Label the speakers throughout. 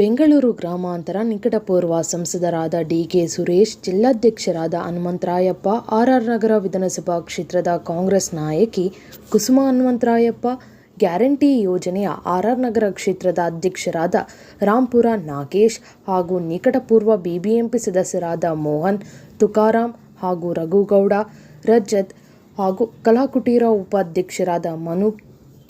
Speaker 1: ಬೆಂಗಳೂರು ಗ್ರಾಮಾಂತರ ನಿಕಟಪೂರ್ವ ಸಂಸದರಾದ ಡಿಕೆ ಸುರೇಶ್, ಜಿಲ್ಲಾಧ್ಯಕ್ಷರಾದ ಹನುಮಂತರಾಯಪ್ಪ ಆರ್ಆರ್ ನಗರ ವಿಧಾನಸಭಾ ಕ್ಷೇತ್ರದ ಕಾಂಗ್ರೆಸ್ ನಾಯಕಿ ಕುಸುಮ ಹನುಮಂತರಾಯಪ್ಪ, ಗ್ಯಾರಂಟಿ ಯೋಜನೆಯ ಆರ್ಆರ್ ನಗರ ಕ್ಷೇತ್ರದ ಅಧ್ಯಕ್ಷರಾದ ರಾಂಪುರ ನಾಗೇಶ್ ಹಾಗೂ ನಿಕಟಪೂರ್ವ ಬಿಬಿಎಂಪಿ ಸದಸ್ಯರಾದ ಮೋಹನ್ ತುಕಾರಾಂ ಹಾಗೂ ರಘುಗೌಡ, ರಜತ್ ಹಾಗೂ ಕಲಾಕುಟೀರ ಉಪಾಧ್ಯಕ್ಷರಾದ ಮನು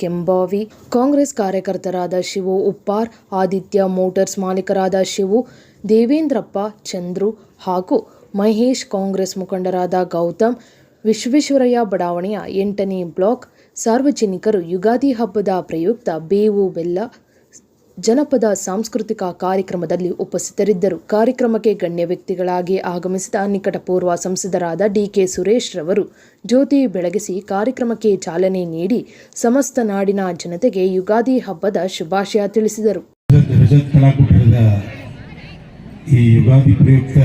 Speaker 1: ಕೆಂಬಾವಿ. ಕಾಂಗ್ರೆಸ್ ಕಾರ್ಯಕರ್ತರಾದ ಶಿವು ಉಪ್ಪಾರ್, ಆದಿತ್ಯ ಮೋಟರ್ಸ್ ಮಾಲೀಕರಾದ ಶಿವು ದೇವೇಂದ್ರಪ್ಪ, ಚಂದ್ರು ಹಾಗೂ ಮಹೇಶ್ ಕಾಂಗ್ರೆಸ್ ಮುಖಂಡರಾದ ಗೌತಮ್, ವಿಶ್ವೇಶ್ವರಯ್ಯ ಬಡಾವಣೆಯ ಎಂಟನೇ ಬ್ಲಾಕ್. ಸಾರ್ವಜನಿಕರು ಯುಗಾದಿ ಹಬ್ಬದ ಪ್ರಯುಕ್ತ ಬೇವು, ಬೆಲ್ಲ ಜನಪದ ಸಾಂಸ್ಕೃತಿಕ ಕಾರ್ಯಕ್ರಮದಲ್ಲಿ ಉಪಸ್ಥಿತರಿದ್ದರು. ಕಾರ್ಯಕ್ರಮಕ್ಕೆ ಗಣ್ಯ ವ್ಯಕ್ತಿಗಳಾಗಿ ಆಗಮಿಸಿದ ನಿಕಟಪೂರ್ವ ಸಂಸದರಾದ ಡಿಕೆ ಸುರೇಶ್ ರವರು ಜ್ಯೋತಿ ಬೆಳಗಿಸಿ ಕಾರ್ಯಕ್ರಮಕ್ಕೆ ಚಾಲನೆ ನೀಡಿ ಸಮಸ್ತ ನಾಡಿನ ಜನತೆಗೆ ಯುಗಾದಿ ಹಬ್ಬದ ಶುಭಾಶಯ ತಿಳಿಸಿದರು.
Speaker 2: ಈ ಯುಗಾದಿ ಪ್ರಯುಕ್ತ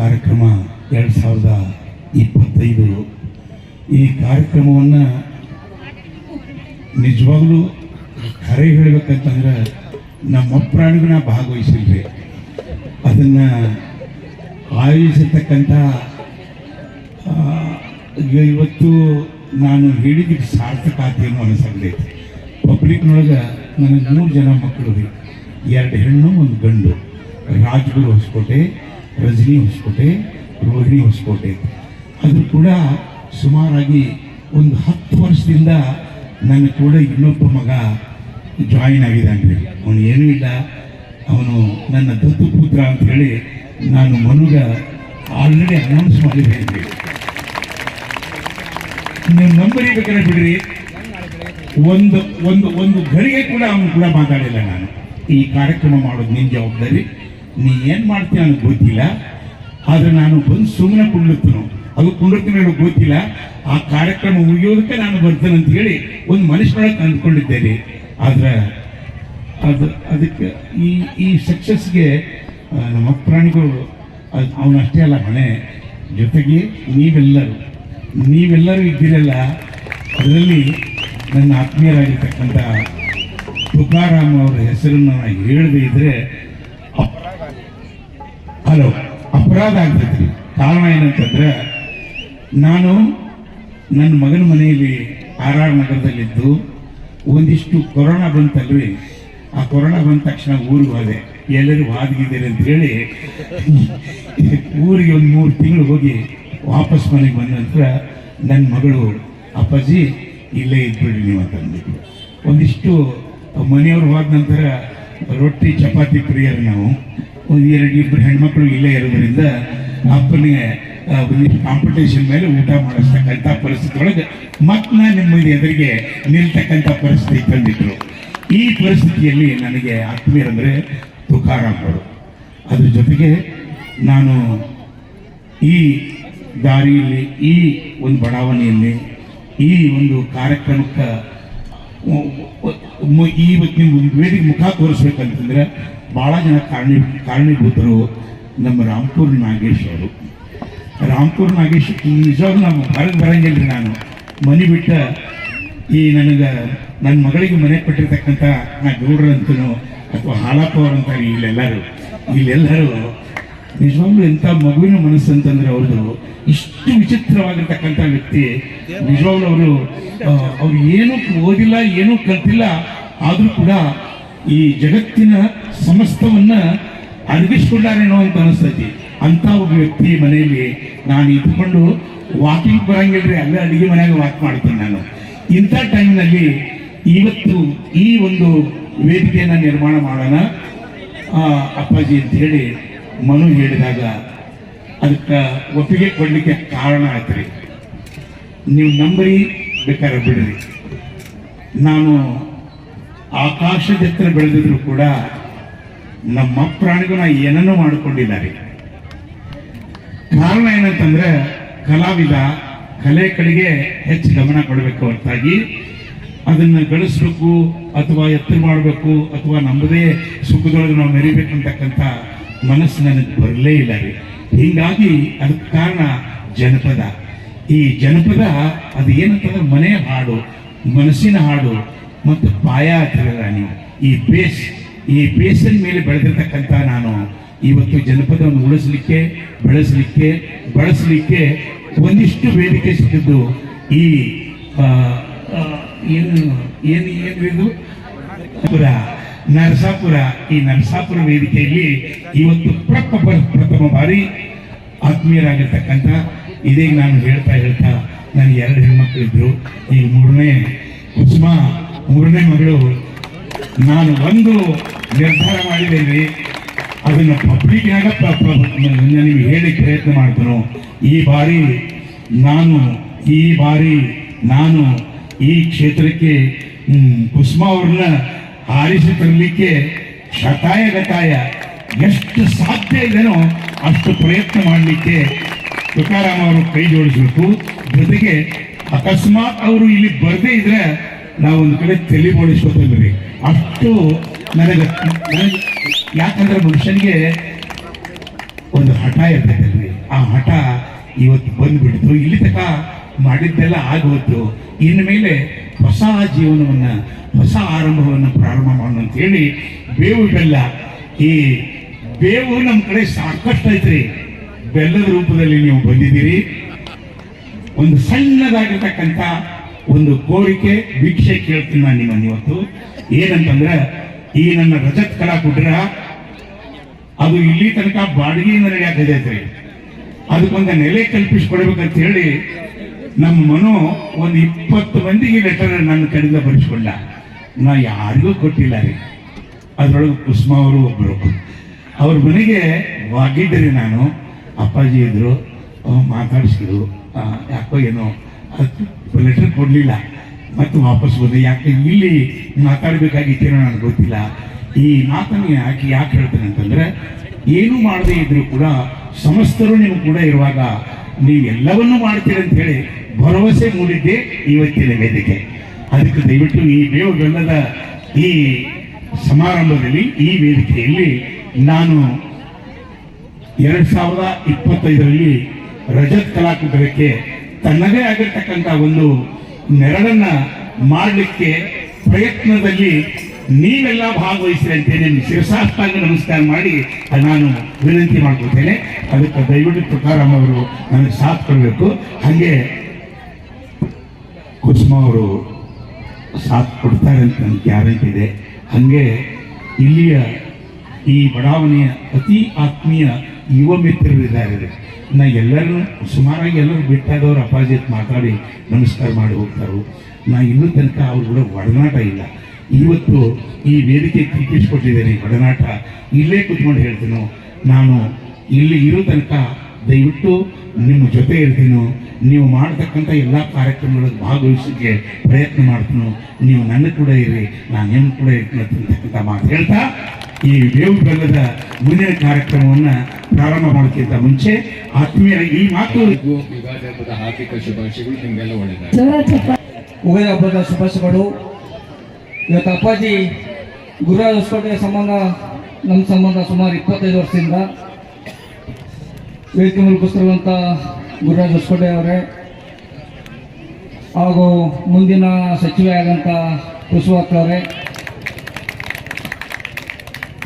Speaker 2: ಕಾರ್ಯಕ್ರಮ ಎರಡು ಸಾವಿರದ ಇಪ್ಪತ್ತೈದು. ಈ ಕಾರ್ಯಕ್ರಮವನ್ನು ನಿಜವಾಗ್ಲೂ ಖರೆ ಹೇಳ್ಬೇಕಂತಂದ್ರೆ ನಮ್ಮ ಪ್ರಾಣಿಗೂ ನಾ ಭಾಗವಹಿಸಿಲ್ರಿ ಅದನ್ನು ಆಯೋಜಿಸತಕ್ಕಂಥ ಆ, ಇವತ್ತು ನಾನು ಹೇಳಿದ್ದಕ್ಕೆ ಸಾರ್ಥಕ ಆತೇನೋ ಅನಿಸಂಗೈತಿ ಪಬ್ಲಿಕ್ನೊಳಗೆ ನನಗೆ ಮೂರು ಜನ ಮಕ್ಕಳು ರೀ. ಎರಡು ಹೆಣ್ಣು ಒಂದು ಗಂಡು. ರಾಜ್ಗುರು ಹೊಸಕೋಟೆ ರಜನಿ ಹೊಸಕೋಟೆ ರೋಹಿಣಿ ಹೊಸಕೋಟೆ. ಅದು ಕೂಡ ಸುಮಾರಾಗಿ ಒಂದು ಹತ್ತು ವರ್ಷದಿಂದ ನನ್ನ ಕೂಡ ಇನ್ನೊಬ್ಬ ಮಗ ಜಾಯಿನ್ ಆಗಿದ್ದಾನೆ ಅವನು ಏನೂ ಇಲ್ಲ. ಅವನು ನನ್ನ ದತ್ತು ಪುತ್ರ ಅಂತ ಹೇಳಿ ನಾನು ಮನುಗ ಆಲ್ರೆಡಿ ಅನೌನ್ಸ್ ಮಾಡಿದ್ದೇನೆ ನೀವು ನಂಬರಿ ಬೇಕಾದ್ರೆ ಬಿಡ್ರಿ. ಒಂದು ಒಂದು ಒಂದು ಘಳಿಗೆ ಕೂಡ ಅವನು ಕೂಡ ಮಾತಾಡಿಲ್ಲ ನಾನು. ಈ ಕಾರ್ಯಕ್ರಮ ಮಾಡೋದು ನಿನ್ನ ಜವಾಬ್ದಾರಿ. ನೀ ಏನು ಮಾಡ್ತೀಯ ನನಗೆ ಗೊತ್ತಿಲ್ಲ. ಆದ್ರೆ ನಾನು ಬಂದು ಸುಮ್ಮನೆ ಕುಂಡಿರ್ತನು ಅದು ಕುಂಡಿರ್ತೀನಿ ನನಗೆ ಗೊತ್ತಿಲ್ಲ. ಆ ಕಾರ್ಯಕ್ರಮ ಮುಗಿಯೋದಕ್ಕೆ ನಾನು ಬರ್ತೇನೆ ಅಂತ ಹೇಳಿ ಒಂದು ಮನುಷ್ಯನೊಳಗೆ ಅಂದ್ಕೊಂಡಿದ್ದೇನೆ ಆದ್ರೆ ಅದು ಅದಕ್ಕೆ ಈ ಈ ಸಕ್ಸಸ್ಗೆ ನಮ್ಮ ಪ್ರಾಣಿಗಳು ಅದು ಅವನಷ್ಟೇ ಅಲ್ಲ ಮನೆ. ಜೊತೆಗೆ ನೀವೆಲ್ಲರೂ ನೀವೆಲ್ಲರೂ ಇದ್ದೀರಲ್ಲ, ಅದರಲ್ಲಿ ನನ್ನ ಆತ್ಮೀಯರಾಗಿರ್ತಕ್ಕಂಥ ತುಕಾರಾಮ್ ಅವರ ಹೆಸರನ್ನು ನಾನು ಹೇಳದೇ ಇದ್ರೆ ಹಲೋ, ಅಪರಾಧ ಆಗ್ತೈತಿ ಕಾರಣ ಏನಂತಂದ್ರೆ, ನಾನು ನನ್ನ ಮಗನ ಮನೆಯಲ್ಲಿ ಆರ್ ಆರ್ ನಗರದಲ್ಲಿದ್ದು ಒಂದಿಷ್ಟು ಕೊರೋನಾ ಬಂತಲ್ರಿ ಆ ಕೊರೋನಾ ಬಂದ ತಕ್ಷಣ ಊರಿಗೆ ಹೋದೆ. ಎಲ್ಲರೂ ವಾದಗಿದ್ದೀರಿ ಅಂತ ಹೇಳಿ ಊರಿಗೆ ಒಂದು ಮೂರು ತಿಂಗಳು ಹೋಗಿ ವಾಪಸ್ ಮನೆಗೆ ಬಂದ ನಂತರ ನನ್ನ ಮಗಳು, ಅಪ್ಪಾಜಿ, ಇಲ್ಲೇ ಇದ್ಬಿಡಿ ನೀವು ಅಂತ ಅಂದ್ಬಿಟ್ಟು ಒಂದಿಷ್ಟು ಮನೆಯವ್ರು ಹೋದ ನಂತರ ರೊಟ್ಟಿ, ಚಪಾತಿ ಪ್ರಿಯರು ನಾವು. ಒಂದು ಎರಡು ಇಬ್ಬರು ಹೆಣ್ಮಕ್ಳು ಇಲ್ಲೇ ಇರೋದ್ರಿಂದ ಅಪ್ಪನಿಗೆ ಕಾಂಪಿಟೇಷನ್ ಮೇಲೆ ಊಟ ಮಾಡಿಸ್ತಕ್ಕಂಥ ಪರಿಸ್ಥಿತಿ ಒಳಗೆ ನಾನು ನಿಮ್ಮ ಎದುರಿಗೆ ನಿಲ್ತಕ್ಕಂಥ ಪರಿಸ್ಥಿತಿ ತಂದಿದ್ರು. ಈ ಪರಿಸ್ಥಿತಿಯಲ್ಲಿ ನನಗೆ ಆತ್ಮೀಯರಂದ್ರೆ ತುಕಾರಾಮರು ಅದ್ರ ಜೊತೆಗೆ ನಾನು ಈ ದಾರಿಯಲ್ಲಿ, ಈ ಒಂದು ಬಡಾವಣೆಯಲ್ಲಿ, ಈ ಒಂದು ಕಾರ್ಯಕ್ರಮಕ್ಕೆ ಈ ನಿಮ್ಮ ವೇದಿಕೆ ಮುಖ ತೋರಿಸ್ಬೇಕಂತಂದ್ರೆ ಭಾಳ ಜನ ಕಾರಣೀ, ಕಾರಣೀಭೂತರು ನಮ್ಮ ರಾಮ್ಪುರ್ ನಾಗೇಶ್ ಅವರು. ರಾಮ್ಪುರ್ ನಾಗೇಶ್ ನಿಜವಾಗ್ಲೂ ನಾವು ಹೊರಗೆ ಬರಂಗಿಲ್ಲ ರೀ ನಾನು. ಮನೆ ಬಿಟ್ಟ ಈ ನನಗೆ ನನ್ನ ಮಗಳಿಗೆ ಮನೆ ಕೊಟ್ಟಿರ್ತಕ್ಕಂಥ ನಾ ಗೌಡ್ರು ಅಂತನೋ ಅಥವಾ ಹಾಲಪ್ಪ ಅಂತ ಇಲ್ಲೆಲ್ಲರೂ ಇಲ್ಲೆಲ್ಲರೂ, ನಿಜವಾಗ್ಲೂ ಎಂಥ ಮಗುವಿನ ಮನಸ್ಸು ಅಂತಂದ್ರೆ ಅವ್ರದ್ದು ಇಷ್ಟು ವಿಚಿತ್ರವಾಗಿರ್ತಕ್ಕಂಥ ವ್ಯಕ್ತಿ. ನಿಜವಾಗ್ಲೂ ಅವರು ಅವ್ರು ಏನೂ ಓದಿಲ್ಲ, ಏನೂ ಕಲ್ತಿಲ್ಲ, ಆದರೂ ಕೂಡ ಈ ಜಗತ್ತಿನ ಸಮಸ್ತವನ್ನು ಅಡಗಿಸ್ಕೊಂಡಾರೇನೋ ಅಂತ ಅನಿಸ್ತೈತಿ. ಅಂತ ಒಬ್ಬ ವ್ಯಕ್ತಿ ಮನೆಯಲ್ಲಿ ನಾನು ಇದ್ಕೊಂಡು ವಾಕಿಂಗ್ ಬರಂಗಿಲ್ರಿ, ಅಲ್ಲೇ ಅಡುಗೆ ಮನೆಯಾಗ ವಾಕ್ ಮಾಡ್ತೀನಿ ನಾನು. ಇಂಥ ಟೈಮ್ನಲ್ಲಿ ಇವತ್ತು ಈ ಒಂದು ವೇದಿಕೆಯನ್ನು ನಿರ್ಮಾಣ ಮಾಡೋಣ. ಅಪ್ಪಾಜಿ ಅಂತ ಹೇಳಿ ಮನು ಹೇಳಿದಾಗ ಅದಕ್ಕೆ ಒಪ್ಪಿಗೆ ಕೊಡ್ಲಿಕ್ಕೆ ಕಾರಣ ಆಯ್ತು ನೀವು ನಂಬರಿ ಬೇಕಾದ್ರೆ ಬಿಡ್ರಿ. ನಾನು ಆಕಾಶದ ಎತ್ತರ ಬೆಳೆದಿದ್ರು ಕೂಡ ನಮ್ಮ ಪ್ರಾಣಿಗೂ ನಾ ಏನನ್ನೂ ಮಾಡಿಕೊಂಡಿದ್ದಾರೆ ಕಾರಣ ಏನಂತಂದ್ರೆ ಕಲಾವಿದ ಕಲೆ ಕಡೆಗೆ ಹೆಚ್ಚು ಗಮನ ಕೊಡಬೇಕು ಹೊರತಾಗಿ. ಅದನ್ನು ಗಳಿಸ್ಬೇಕು ಅಥವಾ ಎತ್ತರ ಮಾಡಬೇಕು ಅಥವಾ ನಮ್ಮದೇ ಸುಖದೊಳಗೆ ನಾವು ಮೆರಿಬೇಕಂತಕ್ಕಂಥ ಮನಸ್ಸು ನನಗೆ ಬರಲೇ ಇಲ್ಲ ರೀ. ಹೀಗಾಗಿ ಅದಕ್ಕೆ ಕಾರಣ ಜನಪದ. ಈ ಜನಪದ ಅದು ಏನಂತಂದ್ರೆ ಮನೆಯ ಹಾಡು, ಮನಸ್ಸಿನ ಹಾಡು ಮತ್ತು ಪಾಯ ಅಂತ ನೀವು. ಈ ಬೇಸ್, ಈ ಬೇಸಿನ ಮೇಲೆ ಬೆಳೆದಿರ್ತಕ್ಕಂಥ ನಾನು ಇವತ್ತು ಜನಪದವನ್ನು ಉಳಿಸಲಿಕ್ಕೆ, ಬೆಳೆಸಲಿಕ್ಕೆ, ಬಳಸಲಿಕ್ಕೆ ಒಂದಿಷ್ಟು ವೇದಿಕೆ ಸಿಕ್ಕಿದ್ದು ಈ ಏನು ಏನು ಏನು ಇದು? ಪುರ ನರಸಾಪುರ, ಈ ನರಸಾಪುರ ವೇದಿಕೆಯಲ್ಲಿ ಇವತ್ತು ಪ್ರಥಮ ಬಾರಿ ಆತ್ಮೀಯರಾಗಿರ್ತಕ್ಕಂಥ ಇದೀಗ ನಾನು ಹೇಳ್ತಾ ಹೇಳ್ತಾ ನನಗೆ ಎರಡು ಹೆಣ್ಮಕ್ಳು ಇದ್ರು. ಈಗ ಮೂರನೇ ಕುಸುಮ, ಮೂರನೇ ಮಗಳು ನಾನು ಒಂದು ನಿರ್ಧಾರ ಮಾಡಿದ್ದೇನೆ. ಅದನ್ನು ಪಬ್ಲಿಕ್ನಾಗ ನನಗೆ ಹೇಳಿಕ್ ಪ್ರಯತ್ನ ಮಾಡ್ತೇನೆ ಈ ಬಾರಿ ನಾನು, ಈ ಬಾರಿ ನಾನು ಈ ಕ್ಷೇತ್ರಕ್ಕೆ ಕುಸುಮ ಅವ್ರನ್ನ ಆರಿಸಿ ತರಲಿಕ್ಕೆ ಶತಾಯ ಗತಾಯ ಎಷ್ಟು ಸಾಧ್ಯ ಇದೆಯೋ ಅಷ್ಟು ಪ್ರಯತ್ನ ಮಾಡಲಿಕ್ಕೆ ತುಕಾರಾಮ್ ಅವರು ಕೈ ಜೋಡಿಸಬೇಕು. ಜೊತೆಗೆ ಅಕಸ್ಮಾತ್ ಅವರು ಇಲ್ಲಿ ಬರದೇ ಇದ್ರೆ ನಾವು ಒಂದು ಕಡೆ ತಲೆ ಅಷ್ಟು ನನಗೆ ನನಗೆ ಯಾಕಂದ್ರೆ ಮನುಷ್ಯನಿಗೆ ಒಂದು ಹಠ ಇರ್ತೈತಲ್ರಿ. ಆ ಹಠ ಇವತ್ತು ಬಂದ್ಬಿಡ್ತು. ಇಲ್ಲಿ ತನಕ ಮಾಡಿದ್ದೆಲ್ಲ ಆಗೋದು ಇನ್ನು ಮೇಲೆ ಹೊಸ ಜೀವನವನ್ನು, ಹೊಸ ಆರಂಭವನ್ನು ಪ್ರಾರಂಭ ಮಾಡೋಣ ಅಂತೇಳಿ ಬೇವು ಬೆಲ್ಲ. ಈ ಬೇವು ನಮ್ಮ ಕಡೆ ಸಾಕಷ್ಟು ಐತ್ರಿ. ಬೆಲ್ಲದ ರೂಪದಲ್ಲಿ ನೀವು ಬಂದಿದ್ದೀರಿ. ಒಂದು ಸಣ್ಣದಾಗಿರ್ತಕ್ಕಂಥ ಒಂದು ಕೋರಿಕೆ, ಭಿಕ್ಷೆ ಕೇಳ್ತೀನಿ ನಾನು ನಿಮ್ಮನ್ನು ಇವತ್ತು. ಏನಂತಂದ್ರೆ, ಈ ನನ್ನ ರಜತ್ ಕಲಾ ಕುಟ್ರ ಅದು ಇಲ್ಲಿ ತನಕ ಬಾಡಿಗೆ ನಡೆಯಾಕೈತ್ರಿ ಅದಕ್ಕೊಂದು ನೆಲೆ ಕಲ್ಪಿಸಿಕೊಡ್ಬೇಕಂತ ಹೇಳಿ ನಮ್ಮ ಮನು ಒಂದು ಇಪ್ಪತ್ತು ಮಂದಿಗೆ ಲೆಟರ್ ನನ್ನ ಕಡೆಯಿಂದ ಬರೆಸ್ಕೊಂಡ. ನಾ ಯಾರಿಗೂ ಕೊಟ್ಟಿಲ್ಲ ರೀ. ಅದರೊಳಗೆ ಕುಸುಮ ಅವರು ಒಬ್ಬರು ಅವ್ರ ಮನೆಗೆ ಹೋಗಿದ್ದೆ ನಾನು. ಅಪ್ಪಾಜಿ ಇದ್ರು ಮಾತಾಡಿಸಿದ್ರು. ಯಾಕೋ ಏನೋ ಲೆಟರ್ ಕೊಡಲಿಲ್ಲ. ಮತ್ತು ವಾಪಸ್ ಬಂದೆ. ಯಾಕೆ ಇಲ್ಲಿ ಮಾತಾಡಬೇಕಾಗಿತ್ತೇನೋ ನನಗೆ ಗೊತ್ತಿಲ್ಲ. ಈ ಮಾತನ್ನು ಯಾಕೆ ಯಾಕೆ ಹೇಳ್ತೇನೆ ಅಂತಂದ್ರೆ, ಏನು ಮಾಡದೇ ಇದ್ರು ಕೂಡ ಸಮಸ್ತರು ನೀವು ಕೂಡ ಇರುವಾಗ ನೀವು ಎಲ್ಲವನ್ನೂ ಮಾಡ್ತೀರಿ ಅಂತ ಹೇಳಿ ಭರವಸೆ ಮೂಡಿದ್ದೆ ಇವತ್ತಿನ ವೇದಿಕೆ. ಅದಕ್ಕೆ ದಯವಿಟ್ಟು ಈ ಬೇವು ಬೆಲ್ಲದ ಈ ಸಮಾರಂಭದಲ್ಲಿ, ಈ ವೇದಿಕೆಯಲ್ಲಿ ನಾನು ಎರಡ್ ಸಾವಿರದ ಇಪ್ಪತ್ತೈದರಲ್ಲಿ ರಜತ್ ಕಲಾಕುಟಕ್ಕೆ ತನ್ನದೇ ಆಗಿರ್ತಕ್ಕಂಥ ಒಂದು ನೆರಳನ್ನ ಮಾಡಲಿಕ್ಕೆ ಪ್ರಯತ್ನದಲ್ಲಿ ನೀವೆಲ್ಲ ಭಾಗವಹಿಸಿ ಅಂತೇಳಿ ನಿಮ್ಗೆ ಶಿರಸಾಷ್ಟಾಂಗ ನಮಸ್ಕಾರ ಮಾಡಿ ನಾನು ವಿನಂತಿ ಮಾಡ್ಕೊಳ್ತೇನೆ. ಅದಕ್ಕೆ ದಯವಿಟ್ಟು ತುಕಾರಾಮ್ ಅವರು ನನಗೆ ಸಾಥ್ ಕೊಡಬೇಕು. ಹಾಗೆ ಕುಸುಮ ಅವರು ಸಾಥ್ ಕೊಡ್ತಾರೆ ಅಂತ ನನಗೆ ಗ್ಯಾರಂಟಿ ಇದೆ. ಹಾಗೆ ಇಲ್ಲಿಯ ಈ ಬಡಾವಣೆಯ ಅತಿ ಆತ್ಮೀಯ ಯುವ ಮಿತ್ರರಿದ್ದಾರೆ ನಾ ಎಲ್ಲರೂ ಸುಮಾರಾಗಿ ಎಲ್ಲರೂ ಬಿಟ್ಟಾದವರು ಅಪಾಜಿತ್ ಮಾತಾಡಿ ನಮಸ್ಕಾರ ಮಾಡಿ ಹೋಗ್ತಾರೋ. ನಾ ಇನ್ನೂ ತನಕ ಅವ್ರ ಕೂಡ ಒಡನಾಟ ಇಲ್ಲ. ಇವತ್ತು ಈ ವೇದಿಕೆ ಕಿಟ್ಟಿಸ್ಕೊಟ್ಟಿದ್ದೇನೆ ಒಡನಾಟ ಇಲ್ಲೇ ಕುತ್ಕೊಂಡು ಹೇಳ್ತೀನೋ ನಾನು ಇಲ್ಲಿ ಇರೋ ತನಕ ದಯವಿಟ್ಟು ನಿಮ್ಮ ಜೊತೆ ಇರ್ತೀನೋ ನೀವು ಮಾಡ್ತಕ್ಕಂಥ ಎಲ್ಲ ಕಾರ್ಯಕ್ರಮಗಳಿಗೆ ಭಾಗವಹಿಸಲಿಕ್ಕೆ ಪ್ರಯತ್ನ ಮಾಡ್ತೀನೋ ನೀವು ನನ್ನ ಕೂಡ ಇರಿ ನಾನು ನಿಮ್ಮ ಕೂಡ ಇರ್ತೀನಿ ಅಂತಕ್ಕಂಥ ಮಾತು ಹೇಳ್ತಾ ಈ ಬೇವು ಬೆಲ್ಲದ ಮುಂದಿನ ಕಾರ್ಯಕ್ರಮವನ್ನ ಪ್ರಾರಂಭ ಮಾಡೋಕ್ಕಿಂತ ಮುಂಚೆ ಆತ್ಮೀಯ ಈ ಮಾತು.
Speaker 3: ಎಲ್ಲರಿಗೂ ಯುಗಾದಿ ಹಬ್ಬದ ಹಾರ್ದಿಕ ಶುಭಾಶಯಗಳು ನಿಮಗೆಲ್ಲ ಒಳ್ಳೆಯ
Speaker 4: ಉಗಾದಿ ಹಬ್ಬದ ಶುಭಾಶಯಗಳು. ಇವತ್ತು ಅಪ್ಪಾಜಿ ಗುರುರಾಜ್ ಹೊಸಕೋಟೆ ಸಂಬಂಧ ನಮ್ಮ ಸಂಬಂಧ ಸುಮಾರು ಇಪ್ಪತ್ತೈದು ವರ್ಷದಿಂದ ವೇದಿಕೆ ಮುಲ್ಕಿಸ್ತಿರುವಂಥ ಗುರುರಾಜ್ ಹೊಸಕೋಟೆ ಅವರೇ, ಹಾಗೂ ಮುಂದಿನ ಸಚಿವೆ ಆಗಂತ ಕುಸುವಾಕ್ ಅವರೇ,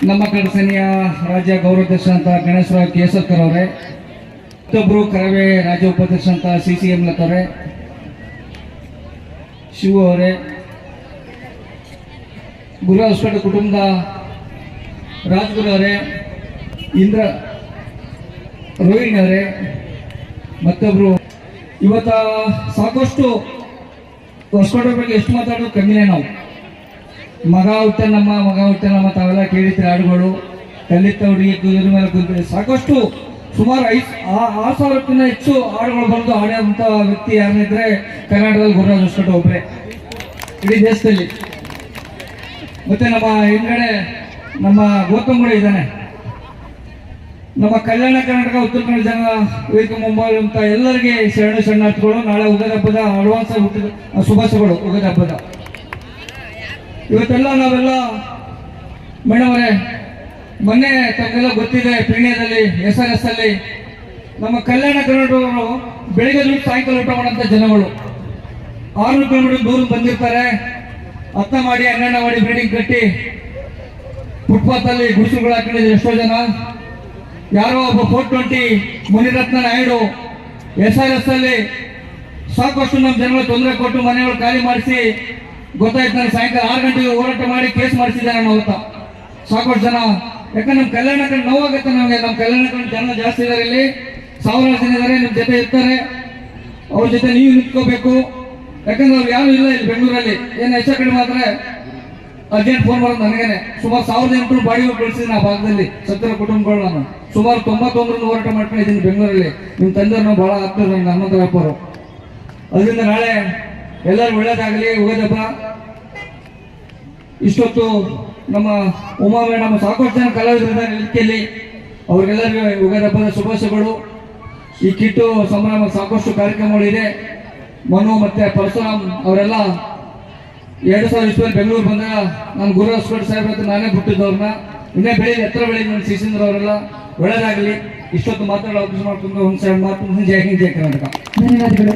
Speaker 4: ನಮ್ಮ ಕಡಸನಿಯ ರಾಜ್ಯ ಗೌರವಾಧ್ಯಕ್ಷ ಅಂತ ಗಣೇಶರಾವ್ ಕೇಸರ್ಕರ್ ಅವರೇ ಮತ್ತೊಬ್ಬರು ಕರವೇ ರಾಜ್ಯ ಉಪಾಧ್ಯಕ್ಷ ಅಂತ ಸಿ ಸಿ ಎಂ ಲತ್ತವರೇ ಶಿವು ಅವರೇ ಗುರು ಹೊಸಪೇಟೆ ಕುಟುಂಬದ ರಾಜ್ಗುರು ಅವರೇ ಇಂದ್ರ ರೋಹಿಣಿ ಅವರೇ ಮತ್ತೊಬ್ರು. ಇವತ್ತ ಸಾಕಷ್ಟು ಹೊಸಕೋಟೆ ಬಗ್ಗೆ ಎಷ್ಟು ಮಾತಾಡೋದು ಕಮ್ಮಿನೇ ನಾವು. ಮಗ ಹುಟ್ಟ ನಮ್ಮ ಮಗ ಹುಟ್ಟ ನಮ್ಮ ತಾವೆಲ್ಲ ಕೇಳಿದ್ರೆ ಹಾಡುಗಳು ಕಲಿತ ಹುಡುಗಿ ಮೇಲೆ ಕುಂತ ಸಾಕಷ್ಟು ಸುಮಾರು ಐದು ಆರು ಸಾವಿರಕ್ಕಿಂತ ಹೆಚ್ಚು ಹಾಡುಗಳು ಬಂದು ಹಾಡಿದಂಥ ವ್ಯಕ್ತಿ ಯಾರನ್ನಿದ್ರೆ ಕರ್ನಾಟಕದಲ್ಲಿ ಗುರುರಾಜ್ ಹೊಸಕೋಟೆ ಒಬ್ಬರೇ. ಇಡೀ ದೇಶದಲ್ಲಿ. ಮತ್ತೆ ನಮ್ಮ ಹಿಂದ್ಗಡೆ ನಮ್ಮ ಗೌತಮ್ ಕೂಡ ಇದ್ದಾನೆ. ನಮ್ಮ ಕಲ್ಯಾಣ ಕರ್ನಾಟಕ, ಉತ್ತರ ಕನ್ನಡ ಜನ, ವೇದಿಕೆ ಮುಂಬೈ ಅಂತ ಎಲ್ಲರಿಗೆ ಶರಣ ಶರಣಾರ್ಥಿಗಳು, ನಾಳೆ ಉಗದ ಹಬ್ಬದ ಅಡ್ವಾನ್ಸ್ ಹುಟ್ಟಿದ ಶುಭಾಶಯಗಳು ಉಗದ ಹಬ್ಬದ ಇವತ್ತೆಲ್ಲ ನಾವೆಲ್ಲ ಮೇಡಮ್ ಅವರೇ, ಮೊನ್ನೆ ತಮಗೆಲ್ಲ ಗೊತ್ತಿದೆ ಪೀಣ್ಯದಲ್ಲಿ ಎಸ್ ಆರ್ ಎಸ್ ಅಲ್ಲಿ. ನಮ್ಮ ಕಲ್ಯಾಣ ಕರ್ನಾಟಕವರು ಬೆಳಿಗ್ಗೆ ಸಾಯಂಕಾಲ ಊಟ ಮಾಡೋಂಥ ಜನಗಳು. ಆರುನೂರು ಕಿಲೋಮೀಟರ್ ದೂರ ಬಂದಿರ್ತಾರೆ. ಹತ್ತ ಮಾಡಿ ಹನ್ನೆರಡು ಮಾಡಿ ಬಿಲ್ಡಿಂಗ್ ಕಟ್ಟಿ ಫುಟ್ಪಾತಲ್ಲಿ ಗುಡಿಸಲುಗಳು ಹಾಕೊಂಡಿದ್ರು ಎಷ್ಟೋ ಜನ. ಯಾರೋ ಒಬ್ಬ four twenty Munirathna Naidu S R S ಅಲ್ಲಿ ಸಾಕಷ್ಟು ನಮ್ಮ ಜನಗಳು ತೊಂದರೆ ಕೊಟ್ಟು ಮನೆಗಳು ಖಾಲಿ ಮಾಡಿಸಿ ಗೊತ್ತಾಯ್ತು ನಾನು ಸಾಯಂಕಾಲ ಆರು ಗಂಟೆಗೆ ಹೋರಾಟ ಮಾಡಿ ಕೇಸ್ ಮಾಡಿಸಿದ್ದಾರೆ ನಾನು ಅವತ್ತ ಸಾಕಷ್ಟು ಜನ. ಯಾಕಂದ್ರೆ ನಮ್ಮ ಕಲ್ಯಾಣ ನೋವಾಗುತ್ತೆ ನಮಗೆ. ನಮ್ಮ ಕಲ್ಯಾಣ ಜನ ಜಾಸ್ತಿ ಇದ್ದಾರೆ ಇಲ್ಲಿ. ಸಾವಿರಾರು ಜನ ಇದ್ದಾರೆ ನಿಮ್ಮ ಜೊತೆ ಇರ್ತಾರೆ. ಅವ್ರ ಜೊತೆ ನೀವು ನಿಂತ್ಕೋಬೇಕು. ಯಾಕಂದ್ರೆ ಅವ್ರು ಯಾರು ಇಲ್ಲ ಇಲ್ಲಿ ಬೆಂಗಳೂರಲ್ಲಿ. ಏನು ಹೆಚ್ಚ ಕಡಿಮೆ ಆದ್ರೆ ಅರ್ಜೆಂಟ್ ಫೋನ್ ಮಾಡೋದು ನನಗೇನೆ. ಸುಮಾರು ಸಾವಿರದ ಎಂಟುನೂರು ಬಾಡಿಗೆ ಕಳಿಸಿದ್ದೀನಿ ಆ ಭಾಗದಲ್ಲಿ ಸತ್ತರ ಕುಟುಂಬಗಳು ನಾನು. ಸುಮಾರು ತೊಂಬತ್ತೊಂದರಲ್ಲಿ ಹೋರಾಟ ಮಾಡ್ಕೊಂಡಿದ್ದೀನಿ ಬೆಂಗಳೂರಲ್ಲಿ. ನಿಮ್ಮ ತಂದೆಯವ್ರನ್ನ ಬಹಳ ಆಗ್ತದೆ ನನ್ನ ಹನುಮಂತರಪ್ಪ ಅವರು ಅದರಿಂದ ನಾಳೆ ಎಲ್ಲರೂ ಒಳ್ಳೇದಾಗಲಿ ಹೋದಪ್ಪ ಇಷ್ಟೊತ್ತು ನಮ್ಮ ಉಮಾ ಮೇಡಮ್ ಸಾಕಷ್ಟು ಜನ ಕಲಾವಿದರಿದ್ದಾರೆ ನಿಲ್ಕೆಯಲ್ಲಿ ಅವ್ರಿಗೆಲ್ಲರಿಗೂ ಯುಗದ ಹಬ್ಬದ ಶುಭಾಶಯಗಳು. ಈ ಕಿಟ್ಟು ಸಂಭ್ರಮ ಸಾಕಷ್ಟು ಕಾರ್ಯಕ್ರಮಗಳಿದೆ. ಮನು ಮತ್ತೆ ಪರಶುರಾಮ್ ಅವರೆಲ್ಲ ಎರಡು ಸಾವಿರ ಇಸ್ವಿಯಲ್ಲಿ ಬೆಂಗಳೂರು ಬಂದಾಗ ನಾನು ಗುರು ಹೊಸಕೋಟೆ ಸಾಹೇಬ್ರ ಹತ್ರ ನಾನೇ ಬಿಟ್ಟಿದ್ದವ್ರನ್ನ ಇನ್ನೇ ಬೆಳೀಲಿ ಎತ್ತರ ಬೆಳೀಲಿ ನನ್ನ ಶಿಶೀಂದ್ರ ಅವರೆಲ್ಲ ಒಳ್ಳೇದಾಗಲಿ. ಇಷ್ಟೊತ್ತು ಮಾತಾಡೋ ಅವಕಾಶ ಮಾಡ್ಕೊಂಡು ಒಂದು ಸೈಡ್ ಮಾತು ಜಯ ಹಿಂದ್ ಜಯ ಕರ್ನಾಟಕ.
Speaker 5: ಧನ್ಯವಾದಗಳು.